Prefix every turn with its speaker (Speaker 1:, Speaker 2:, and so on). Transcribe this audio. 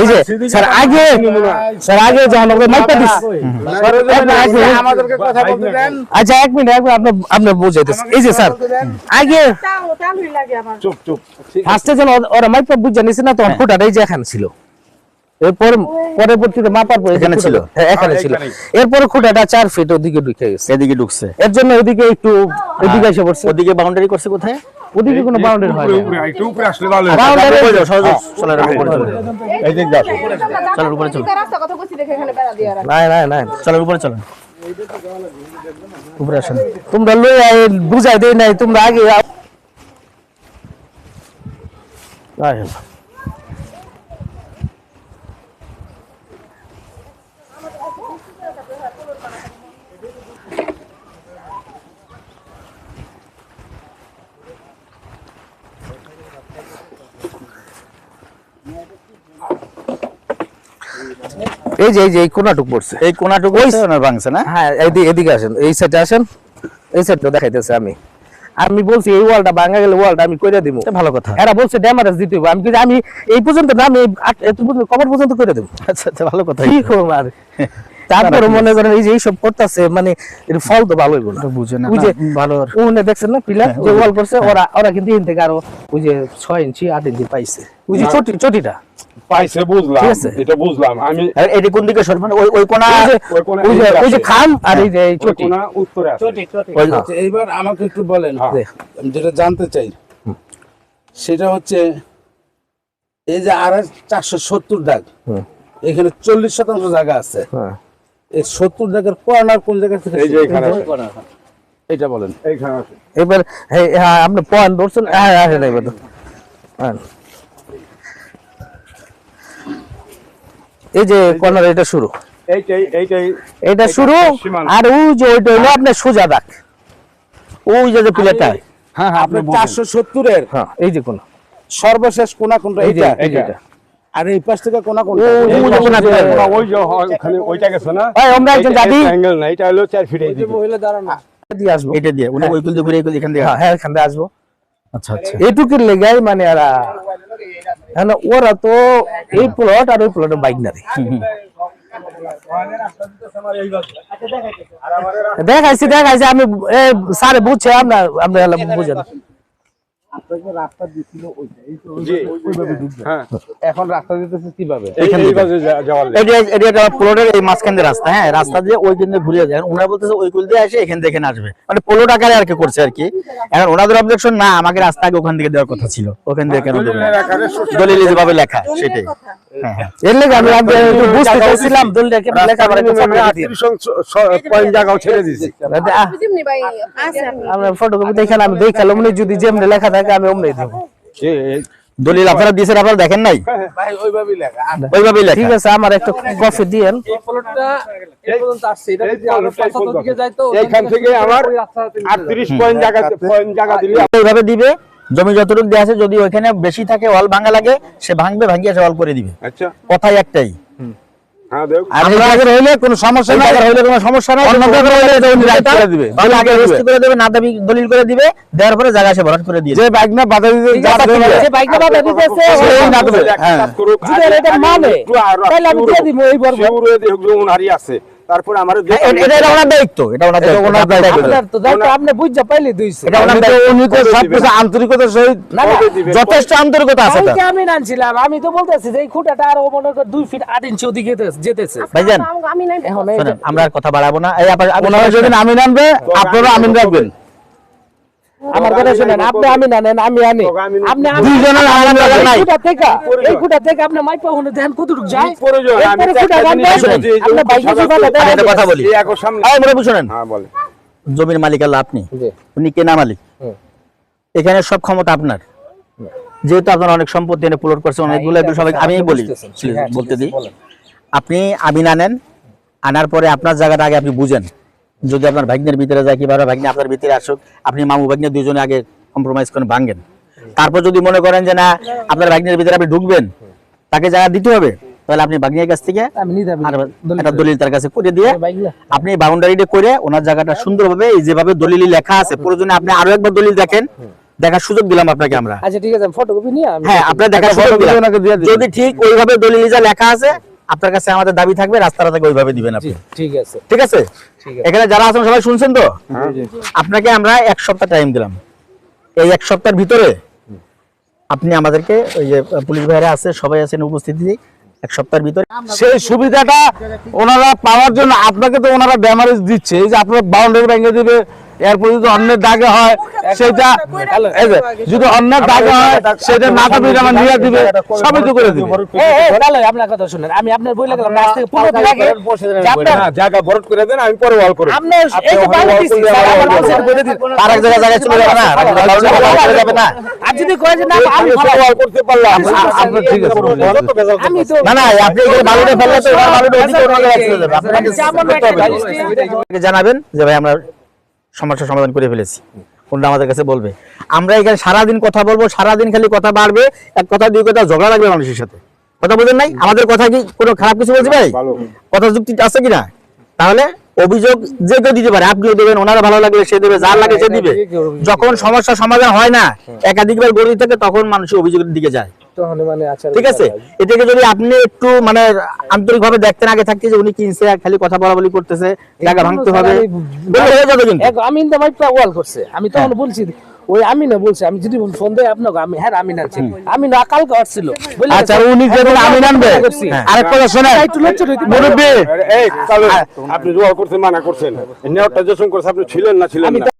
Speaker 1: এই যে স্যার আগে স্যার আগে যখন ওকে মাইকটা দিস
Speaker 2: আমাদেরকে কথা বলতে দেন।
Speaker 1: আচ্ছা এক মিনিট এক আপনি আপনি বুঝাইতেছেন এই যে স্যার আগে
Speaker 3: তাও তালুই লাগে আমার।
Speaker 2: চুপ চুপ।
Speaker 1: ফার্স্টে যখন ওরা- মাইকটা বুঝে নিছে না তখন ফুটাটা এই যে এখানে ছিল। এরপর পরবর্তীতে মাপার পর
Speaker 4: এখানে ছিল?
Speaker 1: খুঁটাটা- হ্যাঁ এখানে ছিল। এরপর খুঁটাটা চার ফিট ওদিকে ঢুকে গেছে।
Speaker 4: এদিকে ঢুকছে।
Speaker 1: এর জন্য ওদিকে একটু ওদিকে এসে পড়ছে।
Speaker 4: ওদিকে বাউন্ডারি করছে কোথায়?
Speaker 1: ওদিকে কোনো বাউন্ডারি হয় না
Speaker 2: উপরে একটু উপরে আসলে ভালো।
Speaker 4: চলো।
Speaker 2: এই দিক যাও
Speaker 4: চলো, উপরে চলো।
Speaker 3: কথা কইছি দেখে এখানে বেড়া দিয়ে রাখ
Speaker 1: নাই নাই নাই।
Speaker 4: চলো উপরে চলো।
Speaker 1: উপরে আসেন। তোমরা লই বুঝাই দেই নাই তোমরা আগে আয়। এই যে এই যে এই কোনাটুক পড়ছে।
Speaker 4: এই কোনাটুকু ওনার ভাঙছে না?
Speaker 1: হ্যাঁ এদিকে এদিকে আসেন এই সাইডে আসেন। এই সাইডটা দেখাইতেছে আমি। আমি বলছি এই ওয়ালটা ভাঙা গেলে ওয়ালটা আমি কইরা দিব
Speaker 4: ভালো কথা।
Speaker 1: এরা বলছে ড্যামারেজ দিতে হবে আমি কিন্তু আমি এই পর্যন্ত না আমি এত পর্যন্ত পর্যন্ত করে দেবো
Speaker 4: আচ্ছা আচ্ছা ভালো কথা।
Speaker 1: কি আর? তারপরে মনে করেন এই যে এইসব করতেছে মানে এর ফল তো ভালো হইব না।
Speaker 4: বুঝে না না, ভালো
Speaker 1: ওখানে দেখছেন না পিলার যে ওয়াল করছে ওরা ওরা কিন্তু থেকে আরও ওই যে ছয় ইঞ্চি আট ইঞ্চি পাইছে। ওই যে চটি চটিটা?
Speaker 2: পাইছে বুঝলাম এটা বুঝলাম। আমি
Speaker 4: আর এটি কোন দিকে মানে ওই ওই কোনা
Speaker 1: ওই যে। খাম আর এই যে চটি।
Speaker 2: কোণা উত্তরে আছে।
Speaker 5: আচ্ছা, এইবার আমাকে একটু বলেন
Speaker 2: হ্যাঁ।
Speaker 5: আমি যেটা জানতে চাই সেটা হচ্ছে এই যে আর চারশো সত্তর দাগ
Speaker 1: হুম।
Speaker 5: এখানে চল্লিশ শতাংশ জায়গা আছে।
Speaker 1: হ্যাঁ।
Speaker 5: এই সত্তর দাগের কর্নার কোন জায়গা থেকে
Speaker 2: এই যে এখানে
Speaker 5: এটা বলেন।
Speaker 2: এইখানে
Speaker 1: এবার হ্যাঁ হ্যাঁ আপনি পয়েন্ট ধরছেন হ্যাঁ হ্যাঁ হ্যাঁ এবার হ্যাঁ এই যে কর্নার এটা শুরু।
Speaker 2: এইটাই এইটাই।
Speaker 1: এটা শুরু আর ওই যে ওইটা হলো আপনার সোজা দাগ।
Speaker 4: ওই যে যে পিলারটা
Speaker 1: হ্যাঁ হ্যাঁ আপনি
Speaker 5: আপনার চারশো সত্তরের।
Speaker 1: হ্যাঁ। এই যে কোন।
Speaker 5: সর্বশেষ কোনা কোনটা
Speaker 1: এই
Speaker 5: এইটা। আর এই পাশ থেকে কোনা
Speaker 1: ওই যে
Speaker 5: পাশে
Speaker 1: কোনা
Speaker 2: ওই যে হয় ওখানে ওইটা গেছে না?
Speaker 1: এই, আমরা একজন যাবি।
Speaker 2: অ্যাঙ্গেল না এটা হলো চার ফিট এই দিকে।
Speaker 1: দিয়ে আসব।
Speaker 4: এটা দিয়ে উনি ওই কুল দিয়ে ঘুরে এখান দিয়ে।
Speaker 1: হ্যাঁ হ্যাঁ এখান থেকে আসব।
Speaker 4: আচ্ছা আচ্ছা।
Speaker 1: এইটুকুর লেগাই মানে এরা মানে ওরা তো এই প্লট আর ওই প্লটের বাইক না রে দেখাইছি দেখাইছি, আমি স্যার বুঝছে আপনার আপনার বুঝেন
Speaker 2: হ্যাঁ
Speaker 5: এখন রাস্তা দিতেছে কীভাবে?
Speaker 4: প্লটের এই মাঝখান দিয়ে হ্যাঁ রাস্তা দিয়ে ওই কেন্দ্রে ঘুরে যায়। ওনারা বলতেছে ওই কুল দিয়ে আসে এখান থেকে আসবে। মানে পোলো আকারে আর কি করছে আর কি। এখন ওনাদের অবজেকশন না আমাকে রাস্তা আগে ওখান থেকে দেওয়ার কথা ছিল। ওখান থেকে কেন
Speaker 2: সূত্র-
Speaker 4: দলিল যেভাবে লেখা সেটাই। হ্যাঁ হ্যাঁ
Speaker 1: এর লেগে আমি আগে একটু বুঝতে চাইছিলাম একটু ফটো
Speaker 2: অংশ- পয়েন্ট জায়গাও ছেড়ে দিছি
Speaker 1: আমরা ফটোকপি দেখালাম আমি দেখালাম যদি যেমনি লেখা থাকে আমি অমনি দেবো।
Speaker 4: দলিল আপনারা দিয়েছেন আপনারা দেখেন নাই?
Speaker 5: ভাই ওইভাবেই লেখা।
Speaker 4: ওইভাবেই লেখা।
Speaker 1: ঠিক আছে আমার একটা কফি দিয়েন
Speaker 2: এইখান থেকে আমার আটত্রিশ পয়েন্ট জায়গা পয়েন্ট জায়গা দিলে
Speaker 4: এইভাবে দিবে? জমি যতটুকু দেওয়া আছে যদি ওইখানে বেশি থাকে ওয়াল ভাঙা লাগে সে ভাঙবে ভাঙিয়ে সে ওয়াল করে দিবে।
Speaker 2: আচ্ছা।
Speaker 4: কথাই একটাই।
Speaker 2: হ্যাঁ
Speaker 4: দলিল করে দিবে দেওয়ার পরে জায়গা সে ভরাট করে দিয়ে
Speaker 2: বাইক না বাধা দিতে
Speaker 1: মানে, আমি দিয়ে দিব এই
Speaker 2: আছে। তারপর আমার
Speaker 4: হ্যাঁ, এটা এটা ওনার দায়িত্ব এটা ওনার দায়িত্ব
Speaker 2: ওনার
Speaker 4: দায়িত্ব।
Speaker 1: তো দায়িত্ব আপনি বুঝতে পাইলে দুইছে
Speaker 4: এটা ওনার দায়িত্ব। উনি তো সবকিছু আন্তরিকতার সহিত যথেষ্ট আন্তরিকতা আছে
Speaker 1: আমি নানছিলাম আমি তো বলতেছি যে এই খুঁটাটা আরও মনে কর দুই ফিট আট ইঞ্চি ওদিকে যেতেছে।
Speaker 4: ভাইজান
Speaker 3: আমি নাই
Speaker 1: এখন
Speaker 4: আমরা আর কথা বাড়াবো না। এই
Speaker 1: আপনারা যদি আমিন আনবে আপনারা আমিন রাখবেন। আমার কথা শুনেন আপনি আমিন আনেন আমি আনি। আপনি
Speaker 4: দুইজনের নাই।
Speaker 1: থেকে এই থেকে আপনি মাইপা হনে কতটুক যায়?
Speaker 2: প্রয়োজন, আমি
Speaker 1: আপনি বাইকে
Speaker 4: আমি কথা বলি।
Speaker 2: এই সামনে
Speaker 4: শুনেন।
Speaker 2: হ্যাঁ বলে
Speaker 4: জমির মালিক আল্লাহ আপনি। উনি কেনা মালিক। এখানে সব ক্ষমতা আপনার। যেহেতু আপনার অনেক সম্পত্তি এনে প্লট করছে অনেকগুলো এগুলো সবাই আমি বলি বলতে দিই। আপনি আমিন আনেন আনার পরে আপনার জায়গাটা আগে আপনি বুঝেন। যদি আপনার ভাগ্নের ভিতরে যায় কীভাবে ভাগ্নে আপনার ভিতরে আসুক আপনি মামু ভাগ্নে দুজনে আগে কম্প্রোমাইজ করে ভাঙেন। তারপর যদি মনে করেন যে না আপনার ভাগ্নের ভিতরে আপনি ঢুকবেন তাকে জায়গা দিতে হবে তাহলে আপনি ভাগ্নের কাছ থেকে একটা দলিল তার কাছে। করে দিয়ে আপনি বাউন্ডারিটা করে ওনার জায়গাটা সুন্দরভাবে এই যেভাবে দলিল লেখা আছে প্রয়োজনে আপনি আরও একবার দলিল দেখেন দেখার সুযোগ দিলাম আপনাকে আমরা।
Speaker 1: আচ্ছা ঠিক আছে ফটোকপি নিয়ে
Speaker 4: হ্যাঁ আপনার দেখার সুযোগ দিলাম। যদি ঠিক ওইভাবে দলিল যা লেখা আছে আপনার কাছে আমাদের দাবি থাকবে রাস্তাটা থেকে ওইভাবে দিবেন আপনি।
Speaker 1: ঠিক আছে।
Speaker 4: ঠিক আছে? এখানে যারা আছেন সবাই শুনছেন তো? আপনাকে আমরা এক সপ্তাহ টাইম দিলাম। এই এক সপ্তাহের ভিতরে আপনি আমাদেরকে ওই যে পুলিশ ভাইরা আছে সবাই আছেন উপস্থিতি এক সপ্তাহের ভিতরে।
Speaker 5: সেই সুবিধাটা ওনারা পাওয়ার জন্য আপনাকে তো ওনারা ব্যামারেজ দিচ্ছে। এই যে আপনার বাউন্ডারি ভেঙে দিবে এরপর যদি অন্যের দাগে হয় সেটা যদি অন্যের দাগে হয় সেটা না তো আমার নিয়ে দিবে সবই তো করে দিবে
Speaker 1: এই, এই, তাহলে আপনার কথা শুনেন আমি আপনার বই লাগলাম আজ থেকে পনেরো দিন আগে যে আপনার
Speaker 2: না, জায়গা বরট করে দেন আমি পরে ওয়াল করে
Speaker 1: আপনার এই যে বালু দিছি, স্যার, আমার মানুষের বলে দিন।
Speaker 4: আর এক জায়গায় জায়গায় চলে যাবে না যাবে না
Speaker 1: আর যদি কয় যে না আমি
Speaker 2: আমি ওয়াল করতে পারলাম
Speaker 5: আপনার ঠিক আছে
Speaker 1: আমি তো
Speaker 4: না না আপনি এখানে বালুটা ফেললে তো বালুটা ওদিকে অন্য জায়গায় চলে যাবে আপনাকে
Speaker 1: যেমন
Speaker 4: করতে হবে।
Speaker 1: একটা
Speaker 4: আপনাকে জানাবেন যে ভাই আমরা সমস্যা সমাধান করে ফেলেছি। কোনটা আমাদের কাছে বলবে? আমরা এখানে সারাদিন কথা বলব সারাদিন খালি কথা বাড়বে এক কথা দুই কথা ঝগড়া লাগবে মানুষের সাথে। কথা বুঝেন নাই? আমাদের কথা কি কোনো খারাপ কিছু বলছি ভাই? কথা যুক্তি আছে কিনা? তাহলে অভিযোগ যে কেউ দিতে পারে আপনিও দেবেন ওনারা ভালো লাগলে সে দেবে যার লাগে সে দিবে। যখন সমস্যা সমাধান হয় না একাধিকবার গড়ি থাকে তখন মানুষ অভিযোগের দিকে যায়। ঠিক আছে? এটাকে যদি আপনি একটু মানে আন্তরিক ভাবে দেখতেন আগে থাকতে যে উনি কিনছে আর খালি কথা বলা বলি করতেছে জায়গা ভাঙতে হবে। হয়ে যাবে কিন্তু।
Speaker 1: আমি তো ভাই ওয়াল করছে। আমি তখন বলছি ওই আমি না বলছি আমি যদি ফোন দেয় আপনাকে আমি হ্যাঁ আমি না আমি না কালকে আসছিল
Speaker 5: আচ্ছা উনি যেদিন আমি নামবে
Speaker 1: হ্যাঁ।
Speaker 5: আরেক কথা। মুরব্বী।
Speaker 2: এই আপনি করতে মানা করছেন। নেওয়ারটা আপনি ছিলেন না ছিলেন না।